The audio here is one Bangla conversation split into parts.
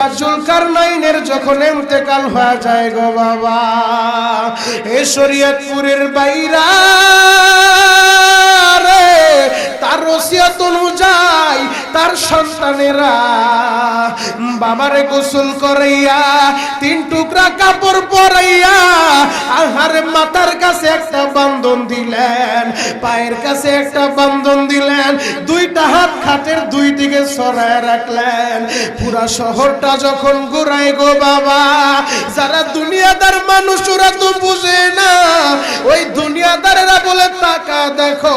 জুলকার নাইনের যখন এমতেকাল হয়ে যায় গো বাবা এ শরীয়তপুরের বাইরা বাবারে গোসল করাইয়া, তিন টুকরা কাপড় পরাইয়া, আহার মাথার কাছে একটা বান্ধন দিলেন, পায়ের কাছে একটা বান্ধন দিলেন, দুইটা হাত খাটের দুই দিকে সরায় রাখলেন। পুরা শহরটা যখন ঘুরাই গো বাবা, যারা দুনিয়াদার মানুষ, ওরা তো বুঝে না। ওই দুনিয়াদারেরা বলে টাকা দেখো,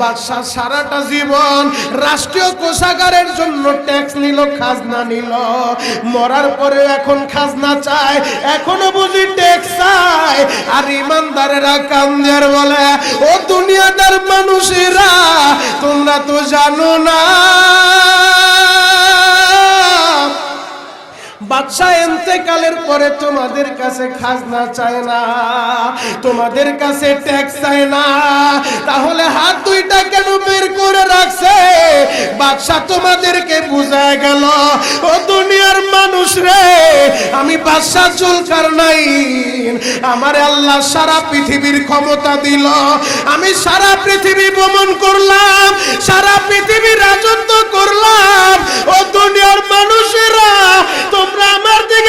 বাদশাহ সারাটা জীবন রাষ্ট্রীয় কোষাগারের জন্য ট্যাক্স নিল, খাজনা নিল। মরার পরে এখন খাজনা চায়, এখনও বুঝি ট্যাক্স চায়। আর ইমানদারেরা কান্দের বলে, ও দুনিয়াদার মানুষেরা, তোমরা তো জানো না। বাদশাহ পরে তোমাদের কাছে খাজনা চায় না, তোমাদের কাছে ট্যাক্স চায় না। তাহলে হাত দুইটা কেন বের করে রাখছে? বাদশাহ তোমাদেরকে বুঝায় গেল, ও দুনিয়ার মানুষ রে, আমি বাদশাহ চুলকার নাই আমার আল্লাহ সারা পৃথিবীর ক্ষমতা দিল। আমি সারা পৃথিবী ভ্রমণ করলাম, সারা পৃথিবী রাজত্ব করলাম। ও দুনিয়ার মানুষেরা, তোমরা আমার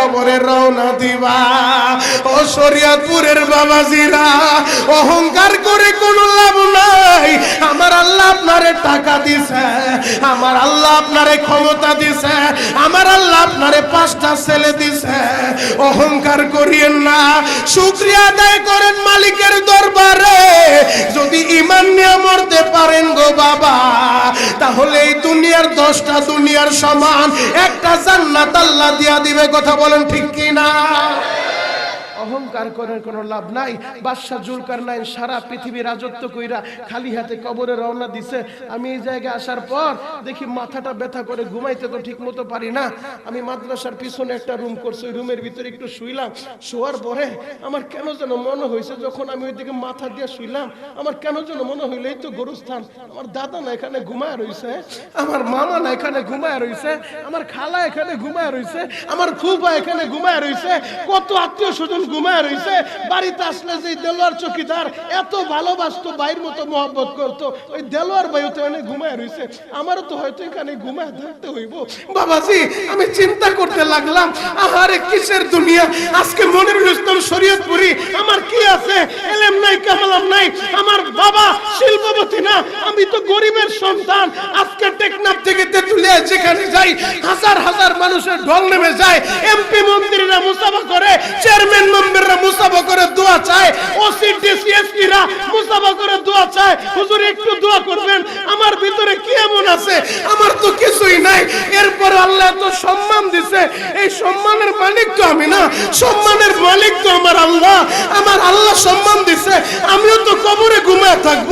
কবরে রওনা দিবা। ও শরিয়াতপুরের বাবাজিরা, অহংকার করে কোনো লাভ নাই। আমার আল্লাহ আপনারে টাকা দিছে, আমার আল্লাহ আপনারে ক্ষমতা দিছে, আমার আল্লাহ আপনারে পাঁচটা ছেলে দিছে। অহংকার করিয়েন না, শুক্রিয়া আদায় করেন মালিকের দরবারে। যদি ইমান নিয়ে মরতে পারেন দশটা দুনিয়ার সমান একটা জান্নাত আল্লাহ দিয়া দিবে কথা বলেন ঠিক কি না অহংকার করার কোনো লাভ নাই। বাদশাহ জুলকার নাই সারা পৃথিবী রাজত্ব কইরা খালি হাতে কবরে রওনা দিছে। আমি এই জায়গায় আসার পর দেখি মাথাটা ব্যথা করে ঘুমাইতে তো ঠিক মতো পারি না। আমি মাদ্রাসার পিছনে একটা রুম করছি, ওই রুমের ভিতরে একটু শুইলাম। শোয়ার পরে আমার কেন যেন মনে হয়েছে যখন আমি ওইদিকে মাথা দিয়ে শুইলাম, আমার কেন যেন মনে হইল, এই তো গরুস্থান, আমার দাদা না এখানে ঘুমায় রইছে, আমার মামা না এখানে ঘুমায় রইছে, আমার খালা এখানে ঘুমায় রইছে, আমার ফুফা এখানে ঘুমায় রইছে, কত আত্মীয় স্বজন ঘুমায় রয়েছে বাড়িতে আসলে যে দেলোয়ার চকিদার এত ভালোবাসতো বাইর মতো মহব্বত করতো, ওই দেলোয়ার বায়ুতে অনেক ঘুমায় রয়েছে আমারও তো হয়তো এখানে ঘুমায় থাকতে হইব। বাবাজি, আমি চিন্তা করতে লাগলাম, আহারে কিসের দুনিয়া? আজকে মনের ইসলাম শরীয়তপুরি, আমার কি আছে? এলেম নাই, কামালাম নাই, আমার বাবা না, আমি তো গরিবের সন্তান। আজকে টেকনাফ থেকে তেতুলিয়া যেখানে যাই, হাজার হাজার মানুষের ঢল নেমে যায়। এমপি মন্ত্রীরা মুসাফা করে, চেয়ারম্যান মেম্বাররা মুসাফা করে, দোয়া চায়। ওসি, ডিসি, এসপিরা মুসাফা করে, দোয়া চায়। হুজুর, একটু দোয়া করবেন আমার ভিতরে কি এমন আছে আমার তো কিছুই নাই এরপর আল্লাহ এত সম্মান দিছে এই সম্মানের মালিক তো আমি না। সম্মানের মালিক তো আমার আল্লাহ। আমার আল্লাহ সম্মান দিছে। আমিও তো কবরে ঘুমায় থাকব।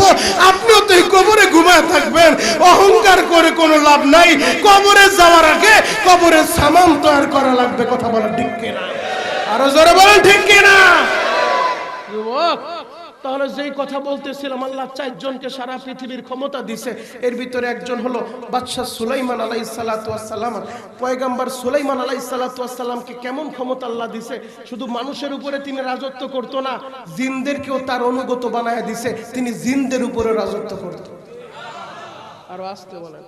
আপনিও তো এই কবরে ঘুমায় থাকবেন। অহংকার করে কোনো লাভ নাই। কবরে যাওয়ার আগে কবরের সামান তৈরি করা লাগবে। কথা বলা ঠিক কিনা? আরও জোরে বলেন ঠিক কিনা? তাহলে যেই কথা বলতেছিলাম, আল্লাহ চারজনকে সারা পৃথিবীর ক্ষমতা দিছে। এর ভিতরে একজন হলো বাদশাহ সুলাইমান আলাই সালাতাম পয়গাম্বার সুলাইমান আলাই সালাতামকে কেমন ক্ষমতা আল্লাহ দিছে? শুধু মানুষের উপরে তিনি রাজত্ব করতো না, জিনদেরকেও তার অনুগত বানায় দিছে। তিনি জিনদের উপরে রাজত্ব করত। আরও আসতে বলেন।